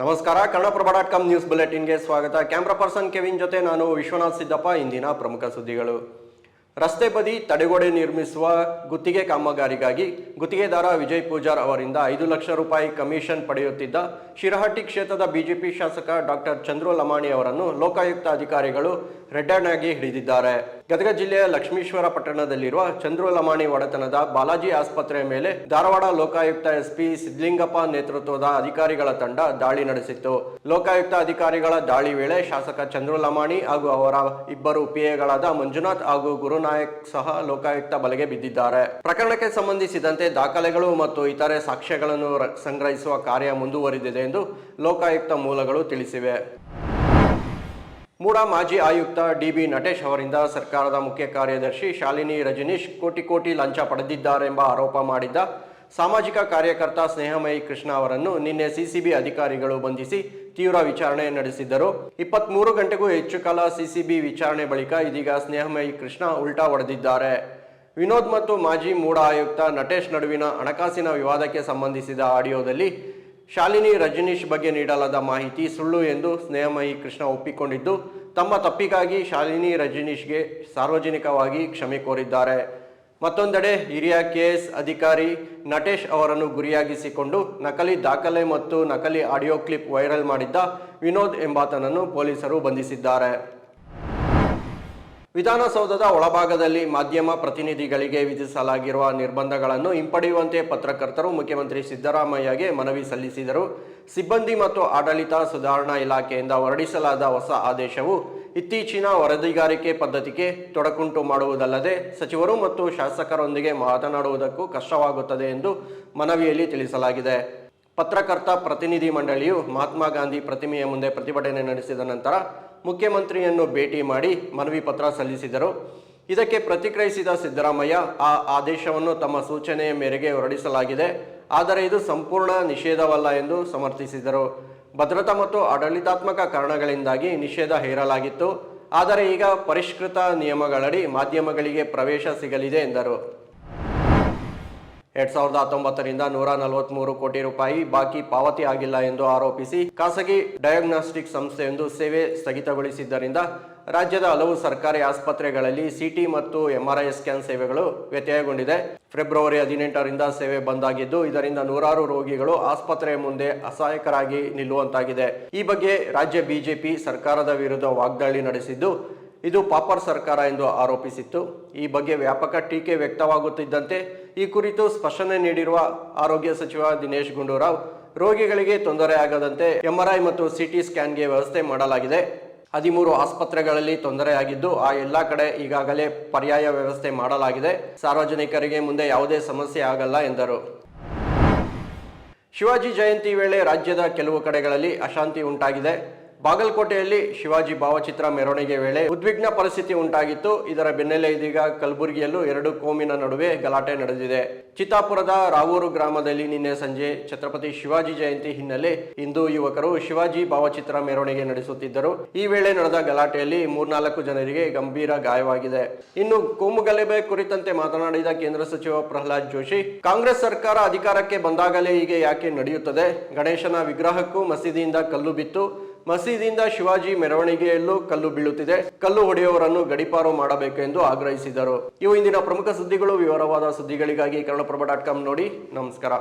ನಮಸ್ಕಾರ, Kannadaprabha dot com news ಬುಲೆಟಿನ್ಗೆ ಸ್ವಾಗತ. ಕ್ಯಾಮ್ರಾ ಪರ್ಸನ್ ಕೆವಿನ್ ಜೊತೆ ನಾನು ವಿಶ್ವನಾಥ್ ಸಿದ್ದಪ್ಪ, ಇಂದಿನ ಪ್ರಮುಖ ಸುದ್ದಿಗಳು. ರಸ್ತೆ ಬದಿ ತಡೆಗೋಡೆ ನಿರ್ಮಿಸುವ ಗುತ್ತಿಗೆ ಕಾಮಗಾರಿಗಾಗಿ ಗುತ್ತಿಗೆದಾರ ವಿಜಯ್ ಪೂಜಾರ್ ಅವರಿಂದ ಐದು ಲಕ್ಷ ರೂಪಾಯಿ ಕಮಿಷನ್ ಪಡೆಯುತ್ತಿದ್ದ ಶಿರಹಟ್ಟಿ ಕ್ಷೇತ್ರದ ಬಿಜೆಪಿ ಶಾಸಕ ಡಾಕ್ಟರ್ ಚಂದ್ರು ಲಮಾಣಿ ಅವರನ್ನು ಲೋಕಾಯುಕ್ತ ಅಧಿಕಾರಿಗಳು ರೆಡ್ ಆಗಿ ಹಿಡಿದಿದ್ದಾರೆ. ಗದಗ ಜಿಲ್ಲೆಯ ಲಕ್ಷ್ಮೀಶ್ವರ ಪಟ್ಟಣದಲ್ಲಿರುವ ಚಂದ್ರು ಲಮಾಣಿ ಒಡೆತನದ ಬಾಲಾಜಿ ಆಸ್ಪತ್ರೆಯ ಮೇಲೆ ಧಾರವಾಡ ಲೋಕಾಯುಕ್ತ ಎಸ್ಪಿ ಸಿದ್ಲಿಂಗಪ್ಪ ನೇತೃತ್ವದ ಅಧಿಕಾರಿಗಳ ತಂಡ ದಾಳಿ ನಡೆಸಿತ್ತು. ಲೋಕಾಯುಕ್ತ ಅಧಿಕಾರಿಗಳ ದಾಳಿ ವೇಳೆ ಶಾಸಕ ಚಂದ್ರು ಲಮಾಣಿ ಹಾಗೂ ಅವರ ಇಬ್ಬರು ಪಿಎಗಳಾದ ಮಂಜುನಾಥ್ ಹಾಗೂ ಗುರುನಾಯಕ್ ಸಹ ಲೋಕಾಯುಕ್ತ ಬಲೆಗೆ ಬಿದ್ದಿದ್ದಾರೆ. ಪ್ರಕರಣಕ್ಕೆ ಸಂಬಂಧಿಸಿದಂತೆ ದಾಖಲೆಗಳು ಮತ್ತು ಇತರೆ ಸಾಕ್ಷ್ಯಗಳನ್ನು ಸಂಗ್ರಹಿಸುವ ಕಾರ್ಯ ಮುಂದುವರಿದಿದೆ ಎಂದು ಲೋಕಾಯುಕ್ತ ಮೂಲಗಳು ತಿಳಿಸಿವೆ. ಮೂಡ ಮಾಜಿ ಆಯುಕ್ತ ಡಿಬಿ ನಟೇಶ್ ಅವರಿಂದ ಸರ್ಕಾರದ ಮುಖ್ಯ ಕಾರ್ಯದರ್ಶಿ ಶಾಲಿನಿ ರಜನೀಶ್ ಕೋಟಿ ಕೋಟಿ ಲಂಚ ಪಡೆದಿದ್ದಾರೆಂಬ ಆರೋಪ ಮಾಡಿದ್ದ ಸಾಮಾಜಿಕ ಕಾರ್ಯಕರ್ತ ಸ್ನೇಹಮಯಿ ಕೃಷ್ಣ ಅವರನ್ನು ನಿನ್ನೆ ಸಿಸಿಬಿ ಅಧಿಕಾರಿಗಳು ಬಂಧಿಸಿ ತೀವ್ರ ವಿಚಾರಣೆ ನಡೆಸಿದ್ದರು. ಇಪ್ಪತ್ಮೂರು ಗಂಟೆಗೂ ಹೆಚ್ಚು ಕಾಲ ಸಿಸಿಬಿ ವಿಚಾರಣೆ ಬಳಿಕ ಇದೀಗ ಸ್ನೇಹಮಯಿ ಕೃಷ್ಣ ಉಲ್ಟಾ ಹೊಡೆದಿದ್ದಾರೆ. ವಿನೋದ್ ಮತ್ತು ಮಾಜಿ ಮೂಡ ಆಯುಕ್ತ ನಟೇಶ್ ನಡುವಿನ ಹಣಕಾಸಿನ ವಿವಾದಕ್ಕೆ ಸಂಬಂಧಿಸಿದ ಆಡಿಯೋದಲ್ಲಿ ಶಾಲಿನಿ ರಜನೀಶ್ ಬಗ್ಗೆ ನೀಡಲಾದ ಮಾಹಿತಿ ಸುಳ್ಳು ಎಂದು ಸ್ನೇಹಮಯಿ ಕೃಷ್ಣ ಒಪ್ಪಿಕೊಂಡಿದ್ದು, ತಮ್ಮ ತಪ್ಪಿಗಾಗಿ ಶಾಲಿನಿ ರಜನೀಶ್ಗೆ ಸಾರ್ವಜನಿಕವಾಗಿ ಕ್ಷಮೆ ಕೋರಿದ್ದಾರೆ. ಮತ್ತೊಂದೆಡೆ ಹಿರಿಯ ಕೆಎಸ್ ಅಧಿಕಾರಿ ನಟೇಶ್ ಅವರನ್ನು ಗುರಿಯಾಗಿಸಿಕೊಂಡು ನಕಲಿ ದಾಖಲೆ ಮತ್ತು ನಕಲಿ ಆಡಿಯೋ ಕ್ಲಿಪ್ ವೈರಲ್ ಮಾಡಿದ್ದ ವಿನೋದ್ ಎಂಬಾತನನ್ನು ಪೊಲೀಸರು ಬಂಧಿಸಿದ್ದಾರೆ. ವಿಧಾನಸೌಧದ ಒಳಭಾಗದಲ್ಲಿ ಮಾಧ್ಯಮ ಪ್ರತಿನಿಧಿಗಳಿಗೆ ವಿಧಿಸಲಾಗಿರುವ ನಿರ್ಬಂಧಗಳನ್ನು ಹಿಂಪಡೆಯುವಂತೆ ಪತ್ರಕರ್ತರು ಮುಖ್ಯಮಂತ್ರಿ ಸಿದ್ದರಾಮಯ್ಯಗೆ ಮನವಿ ಸಲ್ಲಿಸಿದರು. ಸಿಬ್ಬಂದಿ ಮತ್ತು ಆಡಳಿತ ಸುಧಾರಣಾ ಇಲಾಖೆಯಿಂದ ಹೊರಡಿಸಲಾದ ಹೊಸ ಆದೇಶವು ಇತ್ತೀಚಿನ ವರದಿಗಾರಿಕೆ ಪದ್ಧತಿಗೆ ತೊಡಕುಂಟು ಮಾಡುವುದಲ್ಲದೆ ಸಚಿವರು ಮತ್ತು ಶಾಸಕರೊಂದಿಗೆ ಮಾತನಾಡುವುದಕ್ಕೂ ಕಷ್ಟವಾಗುತ್ತದೆ ಎಂದು ಮನವಿಯಲ್ಲಿ ತಿಳಿಸಲಾಗಿದೆ. ಪತ್ರಕರ್ತ ಪ್ರತಿನಿಧಿ ಮಂಡಳಿಯು ಮಹಾತ್ಮ ಗಾಂಧಿ ಪ್ರತಿಮೆಯ ಮುಂದೆ ಪ್ರತಿಭಟನೆ ನಡೆಸಿದ ನಂತರ ಮುಖ್ಯಮಂತ್ರಿಯನ್ನು ಭೇಟಿ ಮಾಡಿ ಮನವಿ ಪತ್ರ ಸಲ್ಲಿಸಿದರು. ಇದಕ್ಕೆ ಪ್ರತಿಕ್ರಿಯಿಸಿದ ಸಿದ್ದರಾಮಯ್ಯ, ಆ ಆದೇಶವನ್ನು ತಮ್ಮ ಸೂಚನೆಯ ಮೇರೆಗೆ ಹೊರಡಿಸಲಾಗಿದೆ. ಆದರೆ ಇದು ಸಂಪೂರ್ಣ ನಿಷೇಧವಲ್ಲ ಎಂದು ಸಮರ್ಥಿಸಿದರು. ಭದ್ರತಾ ಮತ್ತು ಆಡಳಿತಾತ್ಮಕ ಕಾರಣಗಳಿಂದಾಗಿ ನಿಷೇಧ ಹೇರಲಾಗಿತ್ತು. ಆದರೆ ಈಗ ಪರಿಷ್ಕೃತ ನಿಯಮಗಳಡಿ ಮಾಧ್ಯಮಗಳಿಗೆ ಪ್ರವೇಶ ಸಿಗಲಿದೆ ಎಂದರು. ಎರಡ್ ಸಾವಿರದ ಹತ್ತೊಂಬತ್ತರಿಂದ ನೂರ ನಲವತ್ಮೂರು ಕೋಟಿ ರೂಪಾಯಿ ಬಾಕಿ ಪಾವತಿ ಆಗಿಲ್ಲ ಎಂದು ಆರೋಪಿಸಿ ಖಾಸಗಿ ಡಯಾಗ್ನಾಸ್ಟಿಕ್ ಸಂಸ್ಥೆಯೊಂದು ಸೇವೆ ಸ್ಥಗಿತಗೊಳಿಸಿದ್ದರಿಂದ ರಾಜ್ಯದ ಹಲವು ಸರ್ಕಾರಿ ಆಸ್ಪತ್ರೆಗಳಲ್ಲಿ ಸಿಟಿ ಮತ್ತು ಎಂಆರ್ಐ ಸ್ಕ್ಯಾನ್ ಸೇವೆಗಳು ವ್ಯತ್ಯಯಗೊಂಡಿದೆ. ಫೆಬ್ರವರಿ ಹದಿನೆಂಟರಿಂದ ಸೇವೆ ಬಂದಾಗಿದ್ದು, ಇದರಿಂದ ನೂರಾರು ರೋಗಿಗಳು ಆಸ್ಪತ್ರೆಯ ಮುಂದೆ ಅಸಹಾಯಕರಾಗಿ ನಿಲ್ಲುವಂತಾಗಿದೆ. ಈ ಬಗ್ಗೆ ರಾಜ್ಯ ಬಿಜೆಪಿ ಸರ್ಕಾರದ ವಿರುದ್ಧ ವಾಗ್ದಾಳಿ ನಡೆಸಿದ್ದು ಇದು ಪಾಪರ್ ಸರ್ಕಾರ ಎಂದು ಆರೋಪಿಸಿತ್ತು. ಈ ಬಗ್ಗೆ ವ್ಯಾಪಕ ಟೀಕೆ ವ್ಯಕ್ತವಾಗುತ್ತಿದ್ದಂತೆ ಈ ಕುರಿತು ಸ್ಪಷ್ಟನೆ ನೀಡಿರುವ ಆರೋಗ್ಯ ಸಚಿವ ದಿನೇಶ್ ಗುಂಡೂರಾವ್, ರೋಗಿಗಳಿಗೆ ತೊಂದರೆ ಆಗದಂತೆ ಎಂಆರ್ಐ ಮತ್ತು ಸಿಟಿ ಸ್ಕ್ಯಾನ್ಗೆ ವ್ಯವಸ್ಥೆ ಮಾಡಲಾಗಿದೆ. ಹದಿಮೂರು ಆಸ್ಪತ್ರೆಗಳಲ್ಲಿ ತೊಂದರೆಯಾಗಿದ್ದು ಆ ಎಲ್ಲ ಕಡೆ ಈಗಾಗಲೇ ಪರ್ಯಾಯ ವ್ಯವಸ್ಥೆ ಮಾಡಲಾಗಿದೆ. ಸಾರ್ವಜನಿಕರಿಗೆ ಮುಂದೆ ಯಾವುದೇ ಸಮಸ್ಯೆ ಆಗಲ್ಲ ಎಂದರು. ಶಿವಾಜಿ ಜಯಂತಿ ವೇಳೆ ರಾಜ್ಯದ ಕೆಲವು ಕಡೆಗಳಲ್ಲಿ ಅಶಾಂತಿ ಉಂಟಾಗಿದೆ. ಬಾಗಲಕೋಟೆಯಲ್ಲಿ ಶಿವಾಜಿ ಭಾವಚಿತ್ರ ಮೆರವಣಿಗೆ ವೇಳೆ ಉದ್ವಿಗ್ನ ಪರಿಸ್ಥಿತಿ ಉಂಟಾಗಿತ್ತು. ಇದರ ಬೆನ್ನಲ್ಲೇ ಇದೀಗ ಕಲಬುರಗಿಯಲ್ಲೂ ಎರಡು ಕೋಮಿನ ನಡುವೆ ಗಲಾಟೆ ನಡೆದಿದೆ. ಚಿತ್ತಾಪುರದ ರಾವೂರು ಗ್ರಾಮದಲ್ಲಿ ನಿನ್ನೆ ಸಂಜೆ ಛತ್ರಪತಿ ಶಿವಾಜಿ ಜಯಂತಿ ಹಿನ್ನೆಲೆ ಹಿಂದೂ ಯುವಕರು ಶಿವಾಜಿ ಭಾವಚಿತ್ರ ಮೆರವಣಿಗೆ ನಡೆಸುತ್ತಿದ್ದರು. ಈ ವೇಳೆ ನಡೆದ ಗಲಾಟೆಯಲ್ಲಿ ಮೂರ್ನಾಲ್ಕು ಜನರಿಗೆ ಗಂಭೀರ ಗಾಯವಾಗಿದೆ. ಇನ್ನು ಕೋಮು ಗಲಭೆ ಕುರಿತಂತೆ ಮಾತನಾಡಿದ ಕೇಂದ್ರ ಸಚಿವ ಪ್ರಹ್ಲಾದ್ ಜೋಶಿ, ಕಾಂಗ್ರೆಸ್ ಸರ್ಕಾರ ಅಧಿಕಾರಕ್ಕೆ ಬಂದಾಗಲೇ ಹೀಗೆ ಯಾಕೆ ನಡೆಯುತ್ತದೆ? ಗಣೇಶನ ವಿಗ್ರಹಕ್ಕೂ ಮಸೀದಿಯಿಂದ ಕಲ್ಲು ಬಿತ್ತು. ಮಸೀದಿಯಿಂದ ಶಿವಾಜಿ ಮೆರವಣಿಗೆಯಲ್ಲೂ ಕಲ್ಲು ಬೀಳುತ್ತಿದೆ. ಕಲ್ಲು ಹೊಡೆಯುವವರನ್ನು ಗಡಿಪಾರು ಮಾಡಬೇಕೆಂದು ಆಗ್ರಹಿಸಿದರು. ಇವು ಇಂದಿನ ಪ್ರಮುಖ ಸುದ್ದಿಗಳು. ವಿವರವಾದ ಸುದ್ದಿಗಳಿಗಾಗಿ ಕನ್ನಡಪ್ರಭ ಡಾಟ್ ಕಾಮ್ ನೋಡಿ. ನಮಸ್ಕಾರ.